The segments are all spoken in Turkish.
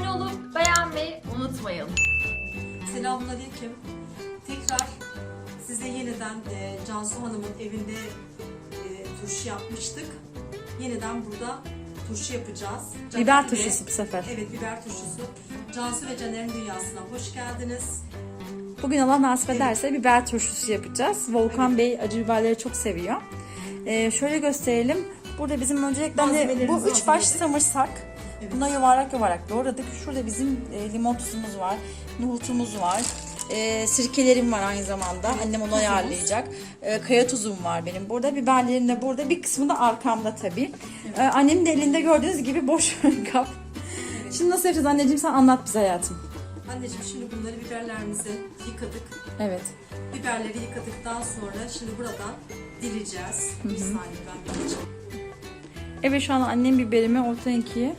abone olup beğenmeyi unutmayın. Selamünaleyküm. Tekrar size yeniden e, Cansu Hanım'ın evinde e, turşu yapmıştık. Yeniden burada turşu yapacağız. Caner Biber ve- turşusu bu sefer. Evet biber turşusu. Cansu ve Caner'in dünyasına hoş geldiniz. Bugün Allah nasip ederse biber turşusu yapacağız. Volkan Bey acı biberleri çok seviyor. Ee, şöyle gösterelim. Burada bizim öncelikle hani Malzemelerimizi bu üç baş hazırladık. samırsak. Evet. Buna yuvarlak yuvarlak doğradık. Şurada bizim e, limon tuzumuz var. Nohutumuz var. E, sirkelerim var aynı zamanda. Annem onu ayarlayacak. E, kaya tuzum var benim burada. Biberlerim de burada. Bir kısmı da arkamda tabii. E, annemin de elinde gördüğünüz gibi boş kap. Şimdi nasıl yapacağız anneciğim sen anlat bize hayatım. Anneciğim şimdi bunları biberlerimizi yıkadık. Evet. Biberleri yıkadıktan sonra şimdi buradan dileceğiz. Bir saniye ben dileceğim. Evet şu an annem biberimi ortadan ikiye.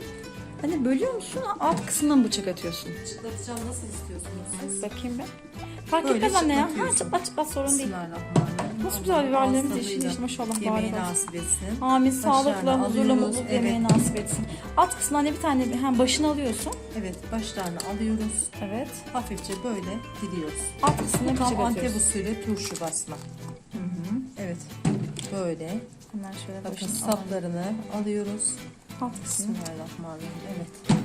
Hani bölüyor musun? Alt kısmından bıçak atıyorsun. Çıtlatacağım nasıl istiyorsunuz siz? Bakayım ben. Fark Böyle etmez anne ya. Ha çıtlat çıtlat sorun değil. Nasıl güzel biberlerimiz Ağız yeşil tadıyla yeşil maşallah Yemeği nasip etsin. Amin sağlıkla, huzurla, mutluluk Evet. yemeği nasip etsin. Alt kısmına anne bir tane hem başını alıyorsun. Evet başlarını alıyoruz. Evet. Hafifçe böyle diliyoruz. Alt tam bıçak Antep atıyorsun. usulü turşu basma. Evet. Böyle. Hemen şöyle Bakın saplarını alıyoruz. Kısmı. Bismillahirrahmanirrahim. Evet.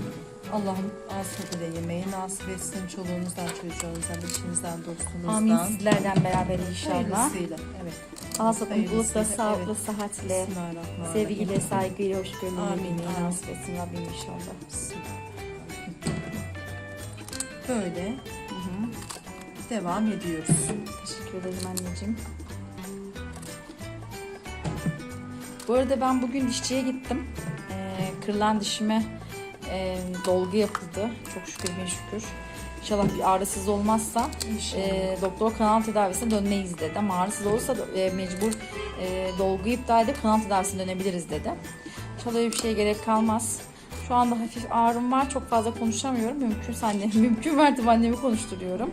Allah'ım ağız tadıyla yemeği nasip etsin. Çoluğunuzdan, çocuğunuzdan, eşinizden, dostunuzdan. Amin sizlerden beraber inşallah. Hayırlısıyla. Evet. Ağız tadı mutlulukla, sağlıkla, evet. sıhhatle, sevgiyle, saygıyla, hoşgörüyle Amin, yemeği nasip etsin Rabbim inşallah. Böyle devam ediyoruz. Teşekkür ederim anneciğim. Bu arada ben bugün dişçiye gittim. Kırılan dişime e, dolgu yapıldı. Çok şükür bin şükür. İnşallah bir ağrısız olmazsa İnşallah. e, doktor kanal tedavisine dönmeyiz dedi. Ama ağrısız olursa da, e, mecbur e, dolguyu iptal edip kanal tedavisine dönebiliriz dedi. İnşallah öyle bir şeye gerek kalmaz. Şu anda hafif ağrım var. Çok fazla konuşamıyorum. Mümkünse annem, mümkün mertebe annemi konuşturuyorum.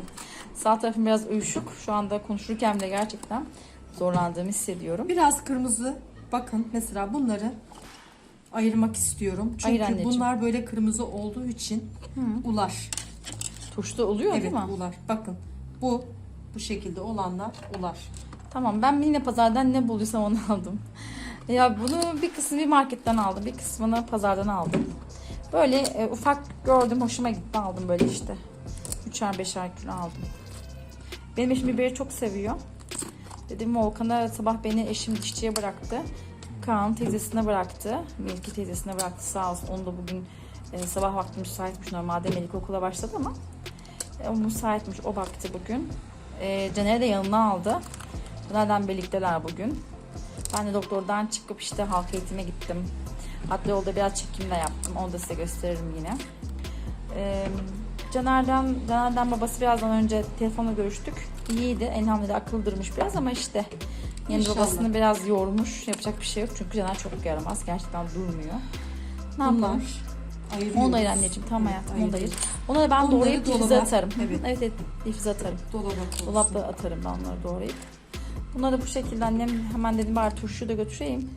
Sağ tarafım biraz uyuşuk. Şu anda konuşurken bile gerçekten zorlandığımı hissediyorum. Biraz kırmızı. Bakın mesela bunları ayırmak istiyorum. Çünkü Ayır anneciğim. bunlar böyle kırmızı olduğu için ular. Turşuda oluyor Evet değil mi? ular. Bakın bu bu şekilde olanlar ular. Tamam ben yine pazardan ne bulduysam onu aldım. Ya bunu bir kısmını bir marketten aldım. Bir kısmını pazardan aldım. Böyle e, ufak gördüm hoşuma gitti aldım böyle işte. Üçer beşer kilo aldım. Benim eşim biberi çok seviyor. Dedim Volkan'a sabah beni eşim dişçiye bıraktı. Kaan teyzesine bıraktı. Melike teyzesine bıraktı sağ olsun. Onu da bugün e, sabah vakti müsaitmiş normalde Melike okula başladı ama e, o müsaitmiş o baktı bugün. E, Caner'i de yanına aldı. Bunlardan birlikteler bugün. Ben de doktordan çıkıp işte halk eğitime gittim. Hatta yolda biraz çekim de yaptım. Onu da size gösteririm yine. Ee, Caner'den, Caner'den babası birazdan önce telefonla görüştük. İyiydi. Elhamdülillah akıldırmış biraz ama işte yeni İnşallah. babasını biraz yormuş. Yapacak bir şey yok. Çünkü Caner çok yaramaz. Gerçekten durmuyor. Ne yapalım? Onu da ayır anneciğim. Tamam hayatım. Onu da ayır. ayırıyoruz. Onları ben Onları doğrayıp dolaba- atarım. evet. evet evet difize atarım. Dolaba koysun. Dolapta atarım ben onları doğrayıp. Bunları bu şekilde annem hemen dedim bari turşuyu da götüreyim.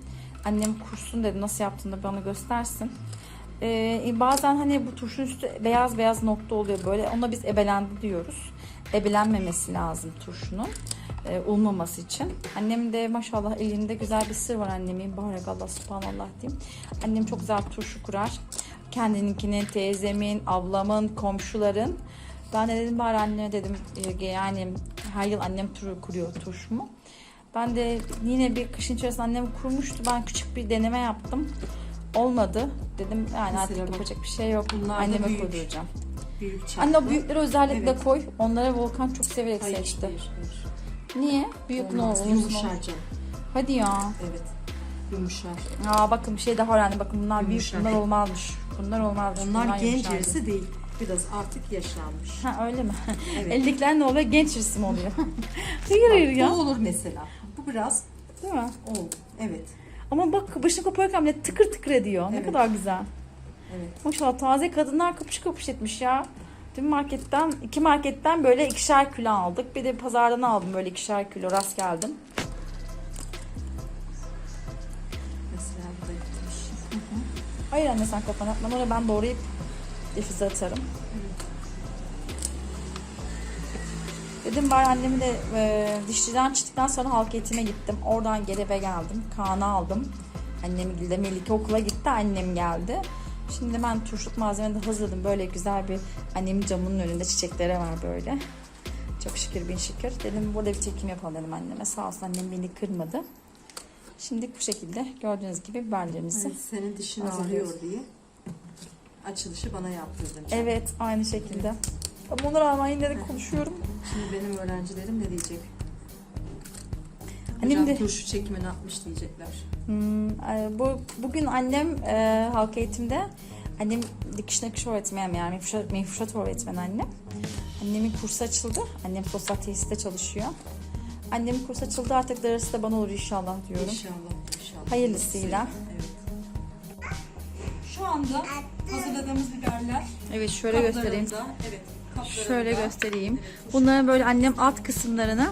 Annem kursun dedi nasıl yaptığını bana göstersin. Ee, bazen hani bu turşunun üstü beyaz beyaz nokta oluyor böyle. Ona biz ebelendi diyoruz. Ebelenmemesi lazım turşunun. E, olmaması için. Annem de maşallah elinde güzel bir sır var annemin. Barakallah subhanallah diyeyim. Annem çok güzel turşu kurar. Kendininkinin, teyzemin, ablamın, komşuların. Ben de dedim bari anne dedim e, yani her yıl annem turu kuruyor turşumu. Ben de yine bir kışın içerisinde annem kurmuştu. Ben küçük bir deneme yaptım. Olmadı. Dedim yani artık Mesela bak, yapacak bir şey yok. bunlar Anneme büyük. koyduracağım. Büyük çaplı. Anne o büyükleri özellikle Evet. koy. Onlara Volkan çok severek Hayır, seçti. hayır, hayır. Niye? Büyük ne olur? Yumuşar canım. Hadi ya. Evet. Yumuşar. Aa bakın bir şey daha öğrendim. Bakın bunlar büyük Yumuşak. bunlar olmazmış. Bunlar olmazmış. Onlar genç yumuşardı. değil. Biraz artık yaşlanmış. Ha öyle mi? Evet. Ellikler ne oluyor? Genç resim oluyor. hayır hayır ya. Bu olur mesela. Bu biraz Değil mi? oldu. Evet. Ama bak başını koparırken bile tıkır tıkır ediyor. Ne Evet. kadar güzel. Evet. Maşallah taze kadınlar kapış kapış etmiş ya. Dün marketten, iki marketten böyle ikişer kilo aldık. Bir de pazardan aldım böyle ikişer kilo rast geldim. Hayır anne sen kafana atma. Onu ben doğrayıp difüze atarım. Dedim bari annemi de e, dişçiden çıktıktan sonra halk eğitime gittim. Oradan geri eve geldim. Kaan'ı aldım. Annem de Melike okula gitti. Annem geldi. Şimdi ben turşuluk malzemeni de hazırladım. Böyle güzel bir annemin camının önünde çiçekleri var böyle. Çok şükür bin şükür. Dedim burada bir çekim yapalım dedim anneme. Sağ olsun annem beni kırmadı. Şimdi bu şekilde gördüğünüz gibi biberlerimizi. Evet, senin dişin ağrıyor diye açılışı bana yaptırdın. Evet aynı şekilde. Ama ona rağmen yine de konuşuyorum. Şimdi benim öğrencilerim ne diyecek? Annem Hocam de- turşu çekimi ne yapmış diyecekler. Hmm, e, bu bugün annem e, halk eğitimde annem dikiş nakış öğretmeni yani mefuşat, mefuşat öğretmeni annem. Annemin kursu açıldı. Annem sosyal tesiste çalışıyor. Annemin kursu açıldı artık darısı da bana olur inşallah diyorum. İnşallah. inşallah. Hayırlısıyla. Evet. Şu anda hazırladığımız biberler Evet şöyle göstereyim. Evet. kaplarında. Şöyle göstereyim. Bunların böyle annem alt kısımlarını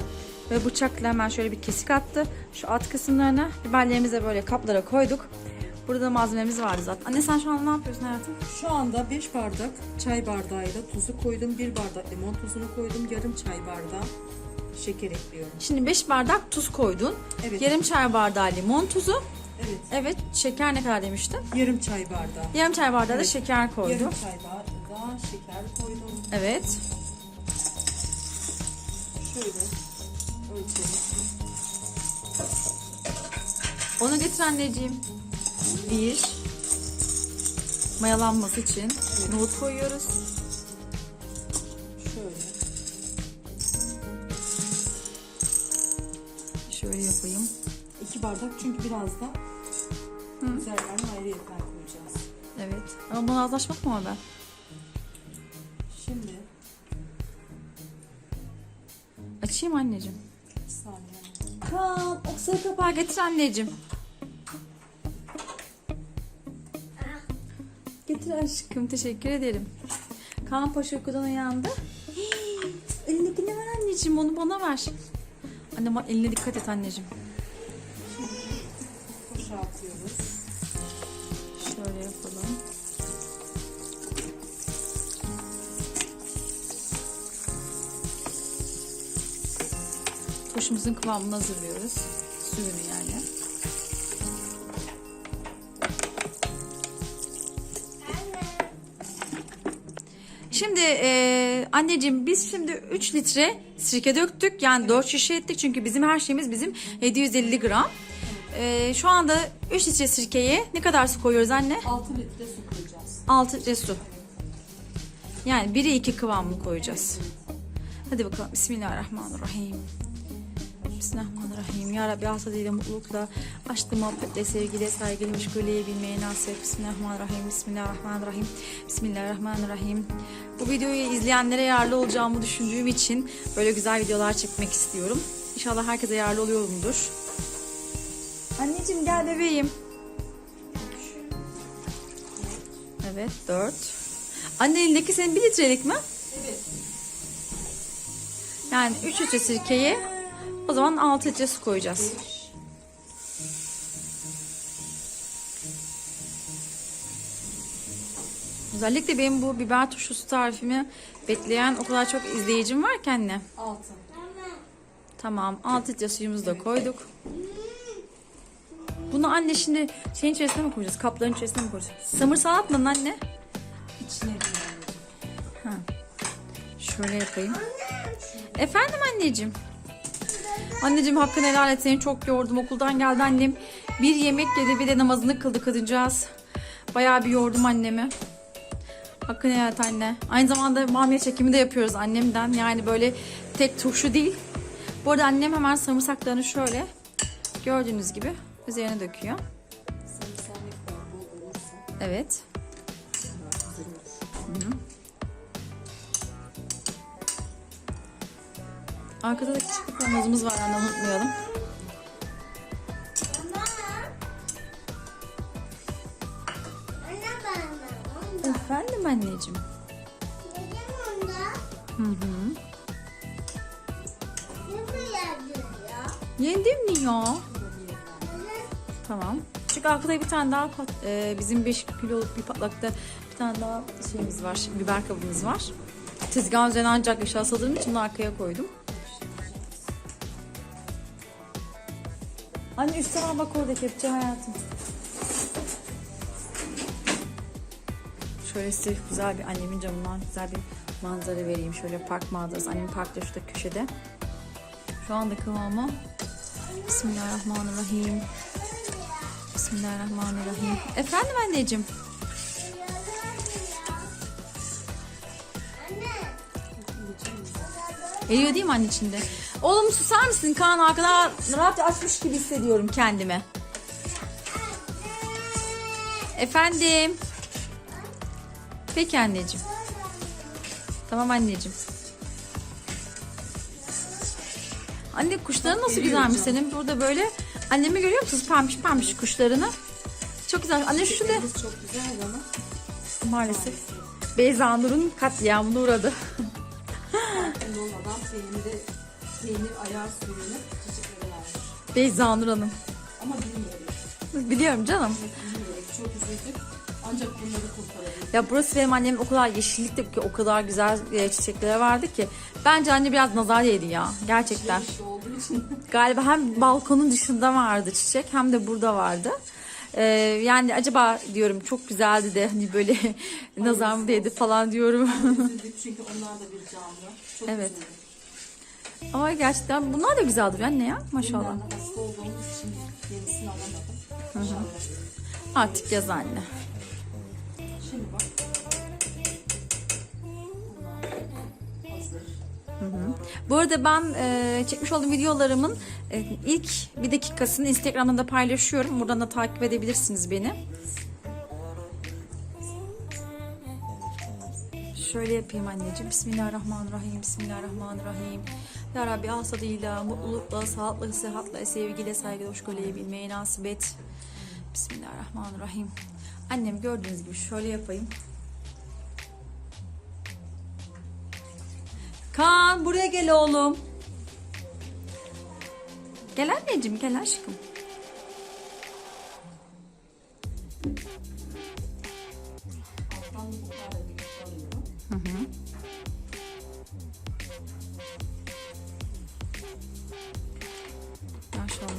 ve bıçakla hemen şöyle bir kesik attı. Şu alt kısımlarına biberlerimizi böyle kaplara koyduk. Burada da malzememiz vardı zaten. Anne sen şu an ne yapıyorsun hayatım? Şu anda 5 bardak çay bardağıyla tuzu koydum. 1 bardak limon tuzunu koydum. Yarım çay bardağı şeker ekliyorum. Şimdi 5 bardak tuz koydun. Evet. Yarım çay bardağı limon tuzu. Evet. Evet şeker ne kadar demiştin? Yarım çay bardağı. Yarım çay bardağı da Evet. şeker koydum. Yarım çay bardağı şeker koydum. Evet. Şöyle ölçelim. Onu getir anneciğim. Bir. Mayalanması için nohut koyuyoruz. Şöyle. Şöyle yapayım. 2 bardak çünkü biraz da üzerlerine ayrıyetten koyacağız. Evet. Ama bana azlaşmak mı orada? Şimdi Açayım anneciğim. bir saniye. Kaan, oksayı kapağı getir anneciğim. Aşkım, teşekkür ederim. Kaan Paşa uykudan uyandı. Elindeki ne var anneciğim, onu bana ver. Anne eline dikkat et anneciğim. Boşaltıyoruz. Şöyle yapalım. Turşumuzun kıvamını hazırlıyoruz. Suyunu yani. Şimdi e, anneciğim biz şimdi 3 litre sirke döktük. Yani 4 şişe ettik. Çünkü bizim her şeyimiz bizim 750 gram. E, şu anda 3 litre sirkeye ne kadar su koyuyoruz anne? 6 litre su koyacağız. 6 litre su. Yani 1'e 2 kıvamını koyacağız. Hadi bakalım. Bismillahirrahmanirrahim. Bismillahirrahmanirrahim. Ya Rabbi hasadıyla mutlulukla, aşkla, muhabbetle, sevgiyle, saygıyla, meşguleyi bilmeye nasip et. Bismillahirrahmanirrahim. Bismillahirrahmanirrahim. Bismillahirrahmanirrahim. Bu videoyu izleyenlere yararlı olacağımı düşündüğüm için böyle güzel videolar çekmek istiyorum. İnşallah herkese yararlı oluyorumdur. Anneciğim gel bebeğim. Evet 4. Anne elindeki senin 1 litrelik mi? Evet. Yani 3 litre sirkeye o zaman 6 litre su koyacağız. 5 Özellikle benim bu biber turşusu tarifimi bekleyen o kadar çok izleyicim var ki anne. 6 Tamam 6 litre suyumuzu da koyduk. Bunu anne şimdi şeyin içerisine mi koyacağız? Kapların içerisine mi koyacağız? Samırsağı atmadın anne. içine bir Şöyle yapayım. Efendim anneciğim. Anneciğim hakkını helal et seni çok yordum. Okuldan geldi annem. Bir yemek yedi bir de namazını kıldı kadıncağız. Bayağı bir yordum annemi. Hakkını helal et anne. Aynı zamanda bamya çekimi de yapıyoruz annemden. Yani böyle tek turşu değil. Bu arada annem hemen sarımsaklarını şöyle gördüğünüz gibi üzerine döküyor. Evet. Arkada da küçük bir namazımız var anne unutmayalım. Efendim anneciğim. Hı hı. Yendim mi ya? Tamam. Çünkü arkada bir tane daha pat, e, bizim 5 kiloluk bir patlakta bir tane daha şeyimiz var. Biber kabımız var. Tezgahın üzerine ancak aşağı asıldığım için arkaya koydum. Anne üstte var bak orada kepçe hayatım. Şöyle size güzel bir annemin camından güzel bir manzara vereyim. Şöyle park manzarası. Annem parkta şurada köşede. Şu anda kıvamı. Bismillahirrahmanirrahim. Bismillahirrahmanirrahim. Efendim anneciğim. Eriyor değil mi anne içinde? Oğlum susar mısın? Kaan arkadan rahat açmış gibi hissediyorum kendimi. Efendim. Peki anneciğim. Tamam anneciğim. Anne kuşların nasıl güzelmiş senin burada böyle. Annemi görüyor musunuz? Pembiş pembiş kuşlarını. Çok güzel. Anne şu da çok güzel ama maalesef. Beyza Nur'un katliamına uğradı. peyniri, peynir ayağı suyunu çiçeklere vermiş. Beyza Nur Hanım. Ama bilmeyerek, Biliyorum canım. bilmeyerek çok üzüldük. Ancak bunları kurtarabilir. Ya burası benim annemin o kadar yeşillikte ki o kadar güzel e, çiçekleri vardı ki. Bence anne biraz nazar yedi ya. Gerçekten. İşte olduğu için Galiba hem balkonun dışında vardı çiçek hem de burada vardı. Ee, yani acaba diyorum çok güzeldi de hani böyle nazar mı değdi falan diyorum. üzüldük çünkü onlar da bir canlı. Çok Evet. üzüldük. Ama gerçekten bunlar da güzel duruyor anne ya maşallah. Ben de hasta olduğumuz için yenisini alamadım. İnşallah. Artık yaz anne. Şimdi bak. Bu arada ben e, çekmiş olduğum videolarımın e, ilk bir dakikasını Instagram'da da paylaşıyorum. Buradan da takip edebilirsiniz beni. Şöyle yapayım anneciğim. Bismillahirrahmanirrahim. Bismillahirrahmanirrahim. Ya Rabbi hasadıyla, mutlulukla, sağlıkla, sıhhatla, sevgiyle, saygıyla, hoşgörüyle bilmeyi nasip et. Bismillahirrahmanirrahim. Annem gördüğünüz gibi şöyle yapayım. Kaan buraya gel oğlum. Gel anneciğim gel aşkım. Alttan bu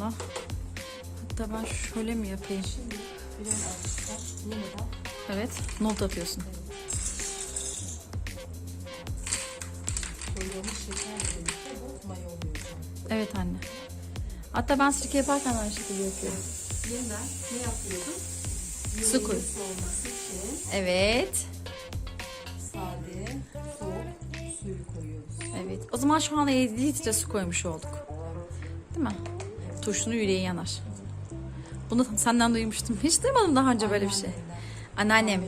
Maşallah. Hatta ben şöyle mi yapayım? Evet. Not atıyorsun. Evet anne. Hatta ben sirke yaparken aynı şekilde yapıyorum. Yeniden ne yapıyorduk? Su koy. Evet. sade, soğuk suyu koyuyoruz. Evet. O zaman şu anda 7 litre su koymuş olduk. Turşunun yüreği yanar. Bunu senden duymuştum. Hiç duymadım daha önce böyle bir şey. Anneannem.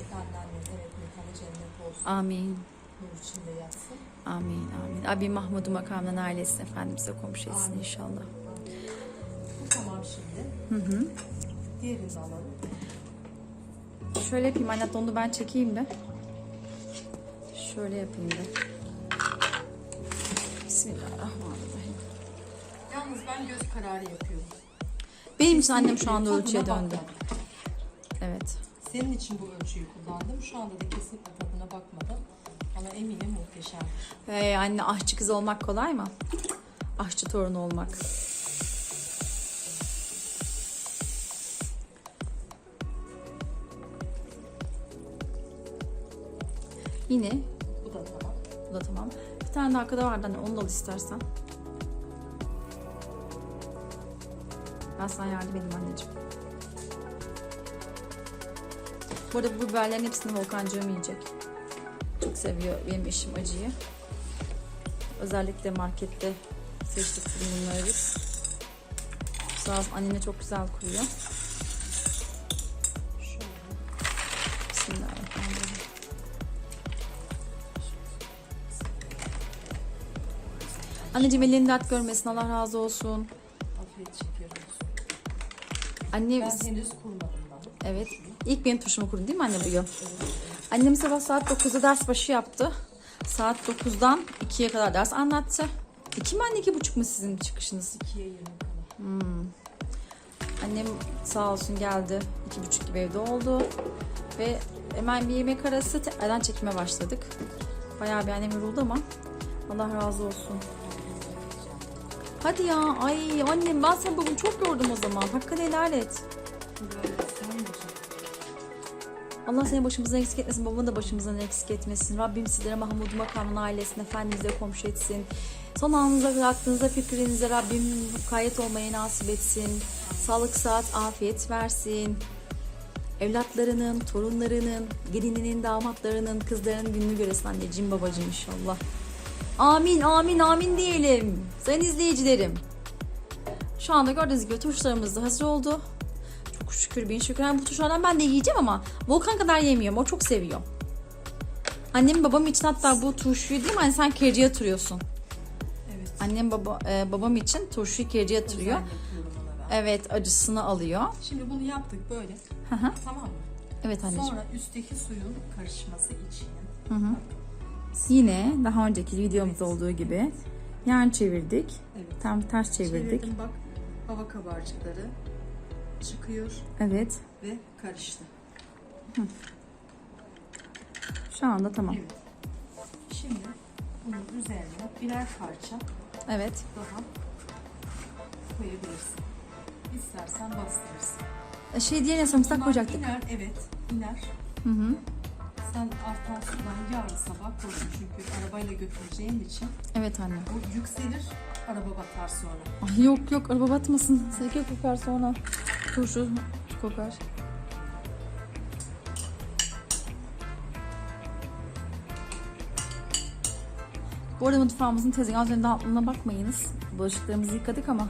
Amin. Amin. Amin. Abi Mahmud'u makamdan ailesine Efendimiz'e komşu etsin inşallah. Tamam şimdi. Hı hı. Diğerini de alalım. Şöyle yapayım anne onu ben çekeyim de. Şöyle yapayım da. Bismillahirrahmanirrahim. Yalnız ben göz kararı yapıyorum. Benim için annem şu anda ölçüye döndü. Evet. Senin için bu ölçüyü kullandım. Şu anda da kesinlikle tadına bakmadım. Ama eminim muhteşem. Ee, anne aşçı kız olmak kolay mı? Aşçı torunu olmak. Yine Bu da tamam. bu da tamam. Bir tane de arkada vardı anne onu da al istersen. Ben sana yardım edeyim anneciğim. Bu arada bu biberlerin hepsini Volkancığım yiyecek. Çok seviyor benim eşim acıyı. Özellikle markette seçtik bunları biz. Sağ olsun annene çok güzel. Bismillahirrahmanirrahim. Anneciğim elin dert görmesin Allah razı olsun. Afiyet. Anne Ben henüz kurmadım daha. evet ilk benim turşumu kurun değil mi anne bu yıl? Annem sabah saat 9'da ders başı yaptı. Saat 9'dan 2'ye kadar ders anlattı. İki mi anne iki buçuk mu sizin çıkışınız? 2'ye 20 kala. Annem sağ olsun geldi. iki buçuk gibi evde oldu. Ve hemen bir yemek arası tekrardan çekime başladık. Bayağı bir annem yoruldu ama Allah razı olsun. Hadi ya ay annem ben seni bugün çok gördüm o zaman. Hakkını helal et. Allah seni başımızdan eksik etmesin, babanı da başımızdan eksik etmesin. Rabbim sizlere Mahmud Makam'ın ailesine, efendimize komşu etsin. Son anınıza bıraktığınızda fikrinize Rabbim mukayyet olmayı nasip etsin. Sağlık, saat, afiyet versin. Evlatlarının, torunlarının, gelininin, damatlarının, kızlarının gününü göresin anneciğim, babacığım inşallah. Amin, amin, amin diyelim. Sayın izleyicilerim. Şu anda gördüğünüz gibi turşularımız da hazır oldu. Çok şükür bin şükür. Yani bu turşulardan ben de yiyeceğim ama Volkan kadar yemiyorum. O çok seviyor. Annem babam için hatta bu turşuyu değil mi? Hani sen keriye yatırıyorsun. Evet. Annem baba, e, babam için turşuyu keriye yatırıyor. Evet acısını alıyor. Şimdi bunu yaptık böyle. Hı hı. Tamam mı? Evet anneciğim. Sonra üstteki suyun karışması için Hı hı. Yine daha önceki videomuzda olduğu gibi yan çevirdik. evet. Tam ters çevirdik. Çevirdim bak hava kabarcıkları çıkıyor Evet. ve karıştı. Şu anda tamam. Evet. Şimdi bunun üzerine birer parça Evet. daha koyabilirsin. İstersen bastırırsın. E, Şey diye sarımsak koyacaktık. iner, evet iner. Hı hı. Sen artan sudan yarın sabah koyun çünkü arabayla götüreceğin için Evet anne. bu yükselir, araba batar sonra. Ay yok yok araba batmasın. Sirke kokar sonra. Turşu kokar. Bu arada mutfağımızın tezgahı üzerinde dağıtlığına bakmayınız. Bulaşıklarımızı yıkadık ama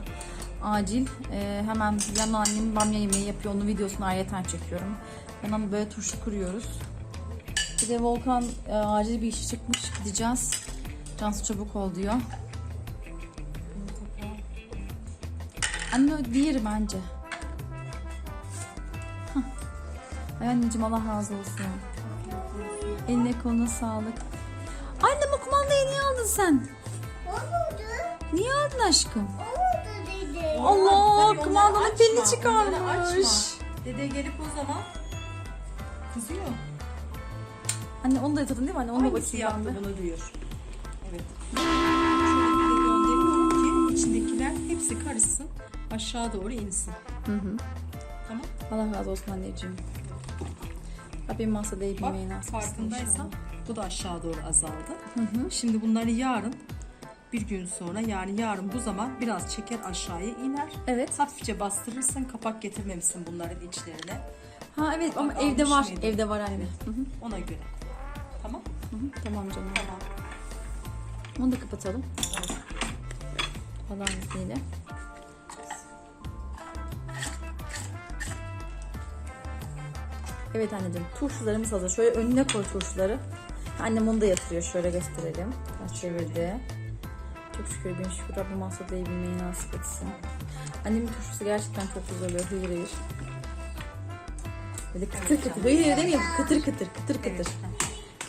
acil e, hemen yandan annem bamya yemeği yapıyor. Onun videosunu ayrıyeten çekiyorum. Yandan böyle turşu kuruyoruz. Bir de Volkan e, acil bir işi çıkmış. Gideceğiz. Cansu çabuk ol diyor. Anne o diğeri bence. Hah. Ay anneciğim Allah razı olsun. Eline koluna sağlık. Annem o kumandayı niye aldın sen? Niye aldın aşkım? Allah kumandanın pilini çıkarmış. Dede gelip o zaman kızıyor. Anne onu da yatırdın değil mi anne? Onu da Hangisi bakayım yaptı ben de. bunu diyor. Evet. Şöyle bir de gönderiyorum ki içindekiler hepsi karışsın. Aşağı doğru insin. Hı hı. Tamam. Allah razı olsun anneciğim. Rabbim masada iyi Bak bilmeyi nasip etsin farkındaysan inşallah. bu da aşağı doğru azaldı. Hı hı. Şimdi bunları yarın bir gün sonra yani yarın bu zaman biraz çeker aşağıya iner. Evet. Hafifçe bastırırsın kapak getirmemişsin bunların içlerine. Ha evet ama Bak, evde almış var. mıydın? Evde var anne. Hı hı. Ona göre. Tamam. Hı hı. Tamam canım. Tamam. Onu da kapatalım. Allah'ın izniyle. Evet anneciğim turşularımız hazır. Şöyle önüne koy turşuları. Annem onu da yatırıyor. Şöyle gösterelim. Ters çevirdi. Çok şükür bin şükür Rabbim asla iyi bilmeyi nasip etsin. Annemin turşusu gerçekten çok güzel oluyor. Hıyır hıyır. Böyle kıtır kıtır. Hıyır hıyır demeyeyim. Kıtır kıtır. Kıtır kıtır.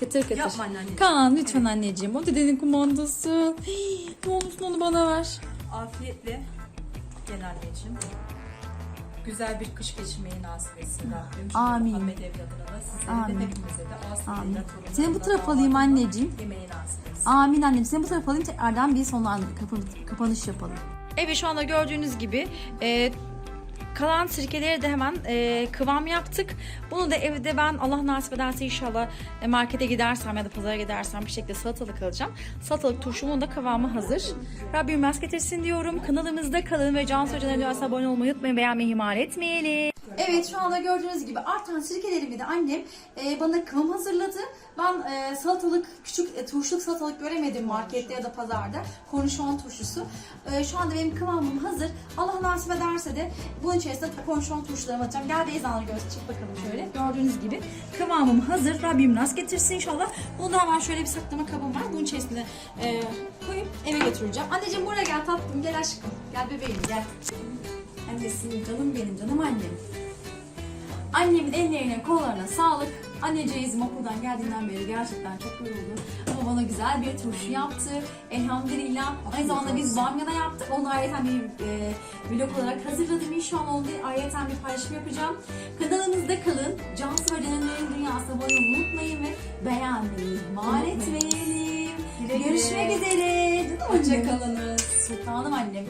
Evet. Kıtır kıtır. Yapma anneciğim. Kaan lütfen anneciğim. O dedenin kumandası. Hii, ne olursun onu bana ver. Afiyetle gel anneciğim. Güzel bir kış geçirmeyi nasip etsin Rabbim. Çünkü Amin. Muhammed evladına da sizlere Amin. de hepimize de Amin. torunlarına Seni bu tarafa alayım anneciğim. Yemeği nasip etsin. Amin annem. Seni bu tarafa alayım tekrardan bir sonlan kapanış yapalım. Evet şu anda gördüğünüz gibi e, kalan sirkeleri de hemen e, kıvam yaptık. Bunu da evde ben Allah nasip ederse inşallah e, markete gidersem ya da pazara gidersem bir şekilde salatalık alacağım. Salatalık turşumun da kıvamı hazır. Rabbim rast getirsin diyorum. Kanalımızda kalın ve Cansu Hoca'na abone olmayı unutmayın. Beğenmeyi ihmal etmeyelim. Evet şu anda gördüğünüz gibi artan sirkelerimi de annem e, bana kıvam hazırladı. Ben e, salatalık, küçük e, turşuluk salatalık göremedim markette ya da pazarda. Kornişon turşusu. E, şu anda benim kıvamım hazır. Allah nasip ederse de bunun içerisinde kornişon turşularımı atacağım. Gel Beyza'nı göz çek bakalım şöyle. Gördüğünüz gibi kıvamım hazır. Rabbim rast getirsin inşallah. Bunu da hemen şöyle bir saklama kabım var. Bunun içerisine e, koyup eve götüreceğim. Anneciğim buraya gel tatlım gel aşkım. Gel bebeğim gel. Annesinin canım benim canım annem. Annemin ellerine kollarına sağlık. Anneciğizim okuldan geldiğinden beri gerçekten çok yoruldu. Ama bana güzel bir turşu yaptı. Elhamdülillah. Aynı zamanda biz bamya da yaptık. Onu ayrıca bir e, vlog olarak hazırladım. İnşallah onu da ayrıca bir paylaşım yapacağım. Kanalımızda kalın. Cansu ve Caner'in dünyasına bu beğenmeyi ihmal etmeyelim. Güle güle. Görüşmek üzere. Hoşçakalınız. Sultanım annem.